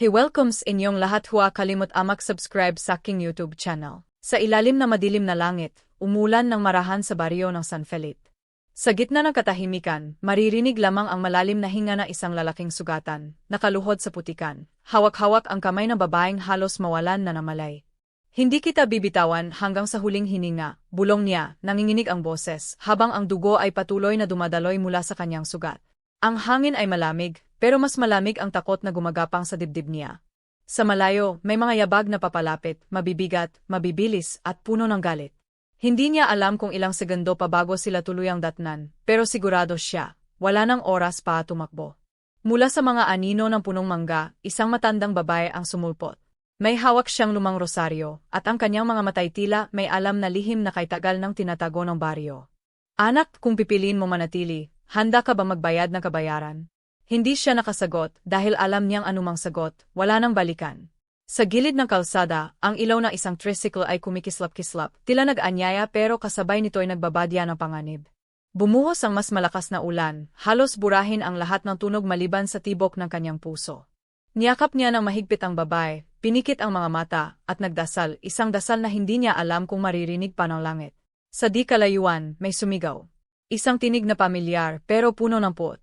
He welcomes inyong lahat huwa kalimot amak subscribe sa aking YouTube channel. Sa ilalim na madilim na langit, umulan ng marahan sa baryo ng San Felipe. Sa gitna ng katahimikan, maririnig lamang ang malalim na hinga na isang lalaking sugatan, nakaluhod sa putikan. Hawak-hawak ang kamay ng babaeng halos mawalan na namalay. Hindi kita bibitawan hanggang sa huling hininga, bulong niya, nanginginig ang boses, habang ang dugo ay patuloy na dumadaloy mula sa kanyang sugat. Ang hangin ay malamig, pero mas malamig ang takot na gumagapang sa dibdib niya. Sa malayo, may mga yabag na papalapit, mabibigat, mabibilis, at puno ng galit. Hindi niya alam kung ilang segundo pa bago sila tuluyang datnan, pero sigurado siya, wala nang oras pa tumakbo. Mula sa mga anino ng punong mangga, isang matandang babae ang sumulpot. May hawak siyang lumang rosaryo, at ang kanyang mga matay tila may alam na lihim na kay tagal ng tinatago ng baryo. Anak, kung pipiliin mo manatili, handa ka ba magbayad ng kabayaran? Hindi siya nakasagot dahil alam niyang anumang sagot, wala nang balikan. Sa gilid ng kalsada, ang ilaw ng isang tricycle ay kumikislap-kislap, tila nag-anyaya pero kasabay nito ay nagbabadya ng panganib. Bumuhos ang mas malakas na ulan, halos burahin ang lahat ng tunog maliban sa tibok ng kanyang puso. Niyakap niya ng mahigpit ang babae, pinikit ang mga mata, at nagdasal, isang dasal na hindi niya alam kung maririnig pa ng langit. Sa di kalayuan, may sumigaw. Isang tinig na pamilyar pero puno ng puot.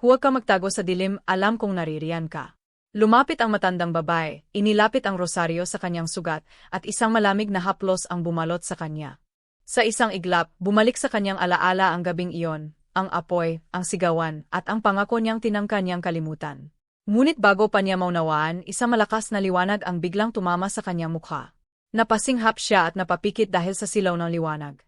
Huwag ka magtago sa dilim, alam kong naririyan ka. Lumapit ang matandang babae, inilapit ang rosaryo sa kanyang sugat, at isang malamig na haplos ang bumalot sa kanya. Sa isang iglap, bumalik sa kanyang alaala ang gabing iyon, ang apoy, ang sigawan, at ang pangako niyang tinangka niyang kalimutan. Ngunit bago pa niya maunawaan, isang malakas na liwanag ang biglang tumama sa kanyang mukha. Napasinghap siya at napapikit dahil sa silaw ng liwanag.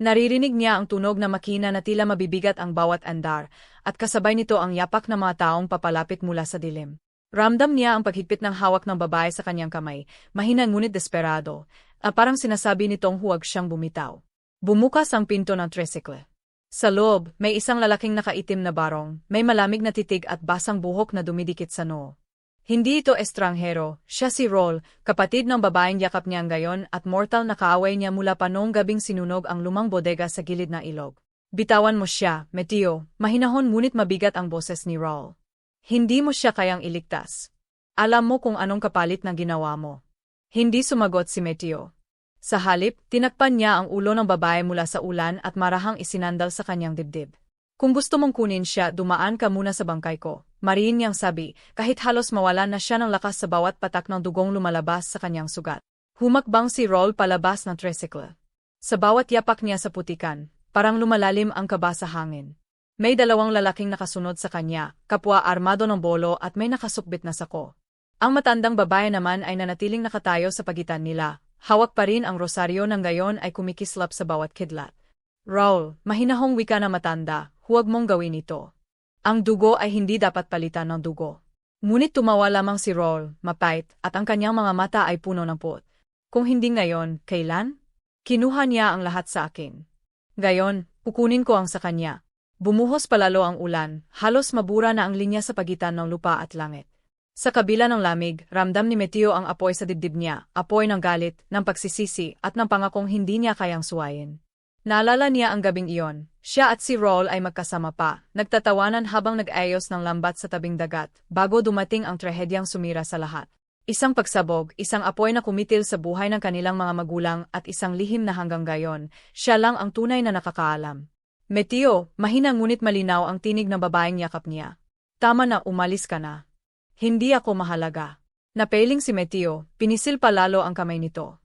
Naririnig niya ang tunog na makina na tila mabibigat ang bawat andar, at kasabay nito ang yapak ng mga taong papalapit mula sa dilim. Ramdam niya ang paghigpit ng hawak ng babae sa kanyang kamay, mahina ngunit desperado, at parang sinasabi nitong huwag siyang bumitaw. Bumukas ang pinto ng tricycle. Sa loob, may isang lalaking nakaitim na barong, may malamig na titig at basang buhok na dumidikit sa noo. Hindi ito estranghero, siya si Roll, kapatid ng babaeng yakap niyang gayon at mortal na kaaway niya mula pa noong gabing sinunog ang lumang bodega sa gilid na ilog. Bitawan mo siya, Metio, mahinahon ngunit mabigat ang boses ni Roll. Hindi mo siya kayang iligtas. Alam mo kung anong kapalit na ginawa mo. Hindi sumagot si Metio. Sa halip, tinakpan niya ang ulo ng babae mula sa ulan at marahang isinandal sa kanyang dibdib. Kung gusto mong kunin siya, dumaan ka muna sa bangkay ko. Mariin niyang sabi, kahit halos mawalan na siya ng lakas sa bawat patak ng dugong lumalabas sa kanyang sugat. Humakbang si Roll palabas ng tricycle. Sa bawat yapak niya sa putikan, parang lumalalim ang kaba sa hangin. May dalawang lalaking nakasunod sa kanya, kapwa armado ng bolo at may nakasukbit na sako. Ang matandang babae naman ay nanatiling nakatayo sa pagitan nila. Hawak pa rin ang rosaryo ng gayon ay kumikislap sa bawat kidlat. Raul, mahinahong wika na matanda, huwag mong gawin ito. Ang dugo ay hindi dapat palitan ng dugo. Ngunit tumawa lamang si Roll, mapait, at ang kanyang mga mata ay puno ng puot. Kung hindi ngayon, kailan? Kinuha niya ang lahat sa akin. Gayon, pukunin ko ang sa kanya. Bumuhos palalo ang ulan, halos mabura na ang linya sa pagitan ng lupa at langit. Sa kabila ng lamig, ramdam ni Meteo ang apoy sa dibdib niya, apoy ng galit, ng pagsisisi, at ng pangakong hindi niya kayang suwayin. Naalala niya ang gabing iyon. Siya at si Roll ay magkasama pa, nagtatawanan habang nag-ayos ng lambat sa tabing dagat, bago dumating ang trahedyang sumira sa lahat. Isang pagsabog, isang apoy na kumitil sa buhay ng kanilang mga magulang at isang lihim na hanggang gayon, siya lang ang tunay na nakakaalam. Meteo, mahina ngunit malinaw ang tinig ng babaeng yakap niya. Tama na umalis ka na. Hindi ako mahalaga. Napeling si Meteo, pinisil palalo ang kamay nito.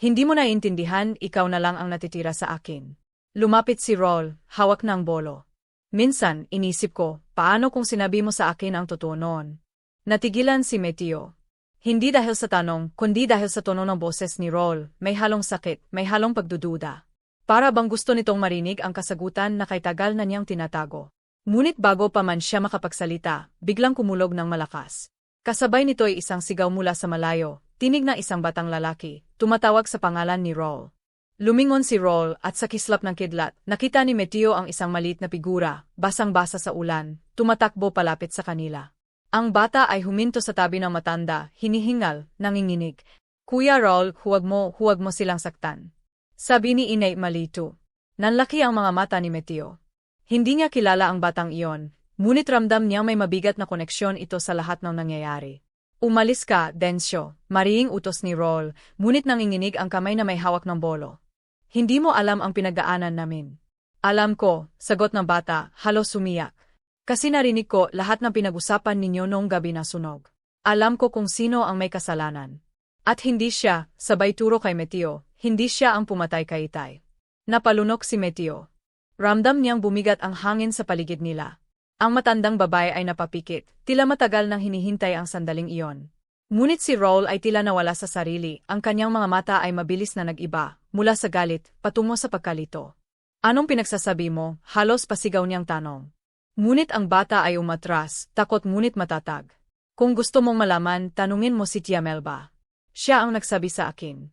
Hindi mo naiintindihan, ikaw na lang ang natitira sa akin. Lumapit si Roll, hawak ng bolo. Minsan, inisip ko, paano kung sinabi mo sa akin ang totoo noon? Natigilan si Meteo. Hindi dahil sa tanong, kundi dahil sa tono ng boses ni Roll, may halong sakit, may halong pagdududa. Para bang gusto nitong marinig ang kasagutan na kay tagal na niyang tinatago. Ngunit bago pa man siya makapagsalita, biglang kumulog ng malakas. Kasabay nito ay isang sigaw mula sa malayo, Tinig na isang batang lalaki, tumatawag sa pangalan ni Roll. Lumingon si Roll at sa kislap ng kidlat, nakita ni Meteo ang isang maliit na figura, basang-basa sa ulan, tumatakbo palapit sa kanila. Ang bata ay huminto sa tabi ng matanda, hinihingal, nanginginig. Kuya Roll, huwag mo, huwag mo silang saktan. Sabi ni Inay malito. Nanlaki ang mga mata ni Meteo. Hindi niya kilala ang batang iyon, ngunit ramdam niyang may mabigat na koneksyon ito sa lahat ng nangyayari. Umalis ka, Densyo, mariing utos ni Roll, ngunit nanginginig ang kamay na may hawak ng bolo. Hindi mo alam ang pinagdaanan namin. Alam ko, sagot ng bata, halos sumiyak. Kasi narinig ko lahat ng pinag-usapan ninyo noong gabi na sunog. Alam ko kung sino ang may kasalanan. At hindi siya, sabay turo kay Meteo, hindi siya ang pumatay kay Itay. Napalunok si Meteo. Ramdam niyang bumigat ang hangin sa paligid nila. Ang matandang babae ay napapikit, tila matagal nang hinihintay ang sandaling iyon. Ngunit si Raul ay tila nawala sa sarili, ang kanyang mga mata ay mabilis na nag-iba, mula sa galit, patungo sa pagkalito. Anong pinagsasabi mo? Halos pasigaw niyang tanong. Ngunit ang bata ay umatras, takot ngunit matatag. Kung gusto mong malaman, tanungin mo si Tia Melba. Siya ang nagsabi sa akin.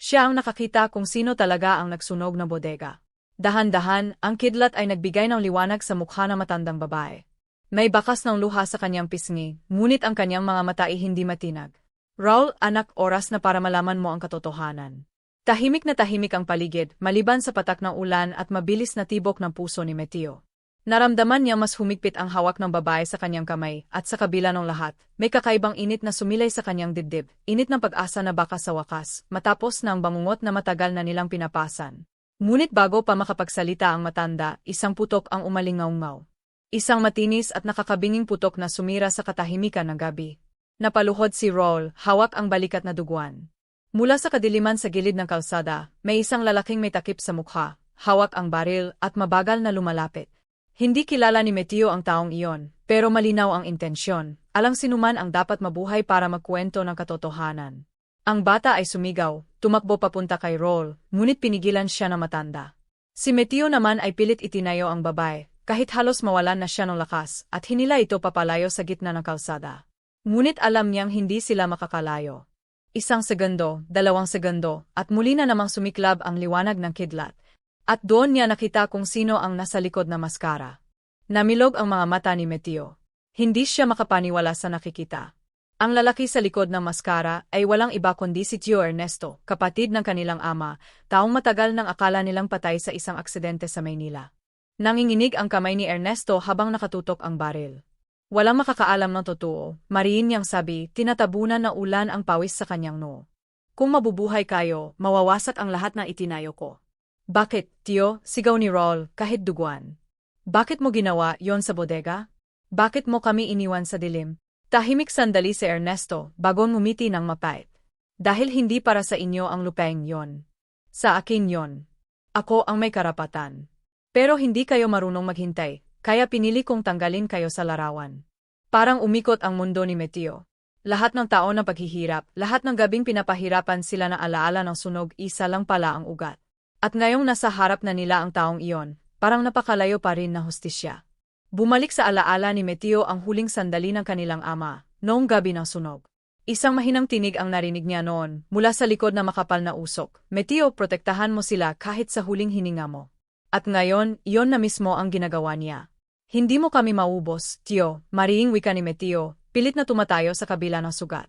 Siya ang nakakita kung sino talaga ang nagsunog na bodega. Dahan-dahan, ang kidlat ay nagbigay ng liwanag sa mukha ng matandang babae. May bakas ng luha sa kanyang pisngi, ngunit ang kanyang mga mata ay hindi matinag. Raul, anak, oras na para malaman mo ang katotohanan. Tahimik na tahimik ang paligid, maliban sa patak ng ulan at mabilis na tibok ng puso ni Meteo. Naramdaman niya mas humigpit ang hawak ng babae sa kanyang kamay, at sa kabila ng lahat, may kakaibang init na sumilay sa kanyang dibdib, init ng pag-asa na baka sa wakas, matapos na ang bangungot na matagal na nilang pinapasan. Ngunit bago pa makapagsalita ang matanda, isang putok ang umalingaw-ngaw. Isang matinis at nakakabinging putok na sumira sa katahimikan ng gabi. Napaluhod si Roll, hawak ang balikat na duguan. Mula sa kadiliman sa gilid ng kalsada, may isang lalaking may takip sa mukha, hawak ang baril at mabagal na lumalapit. Hindi kilala ni Meteo ang taong iyon, pero malinaw ang intensyon, alang sinuman ang dapat mabuhay para magkwento ng katotohanan. Ang bata ay sumigaw, tumakbo papunta kay Roll, ngunit pinigilan siya na matanda. Si Meteo naman ay pilit itinayo ang babae, kahit halos mawalan na siya ng lakas, at hinila ito papalayo sa gitna ng kalsada. Ngunit alam niyang hindi sila makakalayo. Isang segundo, dalawang segundo, at muli na namang sumiklab ang liwanag ng kidlat. At doon niya nakita kung sino ang nasa likod na maskara. Namilog ang mga mata ni Meteo. Hindi siya makapaniwala sa nakikita. Ang lalaki sa likod ng maskara ay walang iba kundi si Tio Ernesto, kapatid ng kanilang ama, taong matagal nang akala nilang patay sa isang aksidente sa Maynila. Nanginginig ang kamay ni Ernesto habang nakatutok ang baril. Walang makakaalam ng totoo, mariin niyang sabi, tinatabunan na ulan ang pawis sa kanyang noo. Kung mabubuhay kayo, mawawasak ang lahat ng itinayo ko. Bakit, Tio, sigaw ni Roll, kahit duguan? Bakit mo ginawa yon sa bodega? Bakit mo kami iniwan sa dilim? Tahimik sandali si Ernesto bago ngumiti ng mapait. Dahil hindi para sa inyo ang lupeng yon. Sa akin yon. Ako ang may karapatan. Pero hindi kayo marunong maghintay, kaya pinili kong tanggalin kayo sa larawan. Parang umikot ang mundo ni Meteo. Lahat ng taon ng paghihirap, lahat ng gabing pinapahirapan sila na alaala ng sunog, isa lang pala ang ugat. At ngayong nasa harap na nila ang taong iyon, parang napakalayo pa rin na hustisya. Bumalik sa alaala ni Meteo ang huling sandali ng kanilang ama, noong gabi ng sunog. Isang mahinang tinig ang narinig niya noon, mula sa likod na makapal na usok. Meteo, protektahan mo sila kahit sa huling hininga mo. At ngayon, iyon na mismo ang ginagawa niya. Hindi mo kami maubos, Tio, mariing wika ni Meteo, pilit na tumatayo sa kabila ng sugat.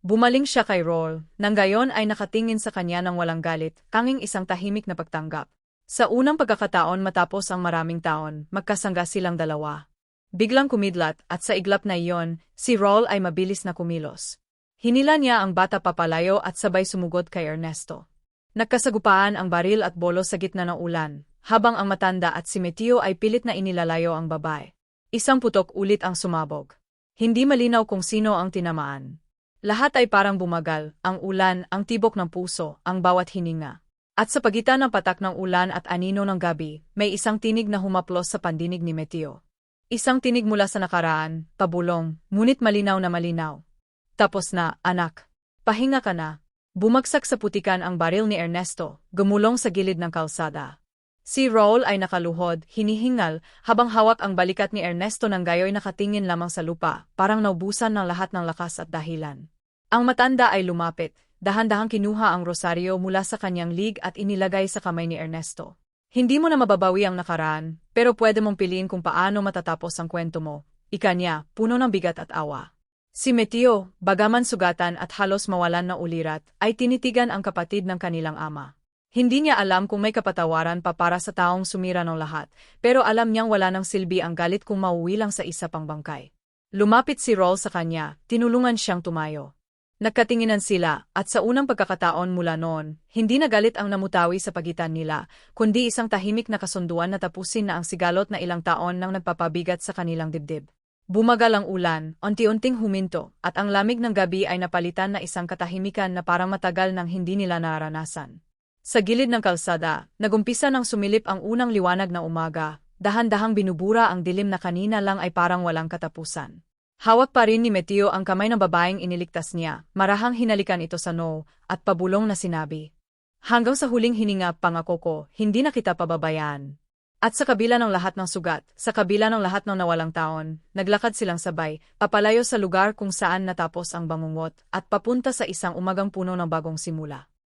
Bumaling siya kay Roll, nang gayon ay nakatingin sa kanya ng walang galit, tanging isang tahimik na pagtanggap. Sa unang pagkakataon matapos ang maraming taon, magkasangga silang dalawa. Biglang kumidlat at sa iglap na iyon, si Raul ay mabilis na kumilos. Hinila niya ang bata papalayo at sabay sumugod kay Ernesto. Nagkasagupaan ang baril at bolo sa gitna ng ulan, habang ang matanda at si Meteo ay pilit na inilalayo ang babae. Isang putok ulit ang sumabog. Hindi malinaw kung sino ang tinamaan. Lahat ay parang bumagal, ang ulan, ang tibok ng puso, ang bawat hininga. At sa pagitan ng patak ng ulan at anino ng gabi, may isang tinig na humaplos sa pandinig ni Meteo. Isang tinig mula sa nakaraan, pabulong, ngunit malinaw na malinaw. Tapos na, anak. Pahinga ka na. Bumagsak sa putikan ang baril ni Ernesto, gumulong sa gilid ng kalsada. Si Raul ay nakaluhod, hinihingal, habang hawak ang balikat ni Ernesto ng gayoy nakatingin lamang sa lupa, parang naubusan ng lahat ng lakas at dahilan. Ang matanda ay lumapit, dahan-dahang kinuha ang rosaryo mula sa kanyang lig at inilagay sa kamay ni Ernesto. Hindi mo na mababawi ang nakaraan, pero pwede mong piliin kung paano matatapos ang kwento mo. Ika niya, puno ng bigat at awa. Si Meteo, bagaman sugatan at halos mawalan na ulirat, ay tinitigan ang kapatid ng kanilang ama. Hindi niya alam kung may kapatawaran pa para sa taong sumira ng lahat, pero alam niyang wala ng silbi ang galit kung mauwi lang sa isa pang bangkay. Lumapit si Roll sa kanya, tinulungan siyang tumayo. Nagkatinginan sila, at sa unang pagkakataon mula noon, hindi nagalit ang namutawi sa pagitan nila, kundi isang tahimik na kasunduan na tapusin na ang sigalot na ilang taon nang nagpapabigat sa kanilang dibdib. Bumagal ang ulan, unti-unting huminto, at ang lamig ng gabi ay napalitan na isang katahimikan na parang matagal nang hindi nila naranasan. Sa gilid ng kalsada, nagumpisa ng sumilip ang unang liwanag na umaga, dahan-dahang binubura ang dilim na kanina lang ay parang walang katapusan. Hawak pa rin ni Meteo ang kamay ng babaeng iniligtas niya, marahang hinalikan ito sa no, at pabulong na sinabi. Hanggang sa huling hininga pangako ko, hindi na kita pababayaan. At sa kabila ng lahat ng sugat, sa kabila ng lahat ng nawalang taon, naglakad silang sabay, papalayo sa lugar kung saan natapos ang bangungot, at papunta sa isang umagang puno ng bagong simula.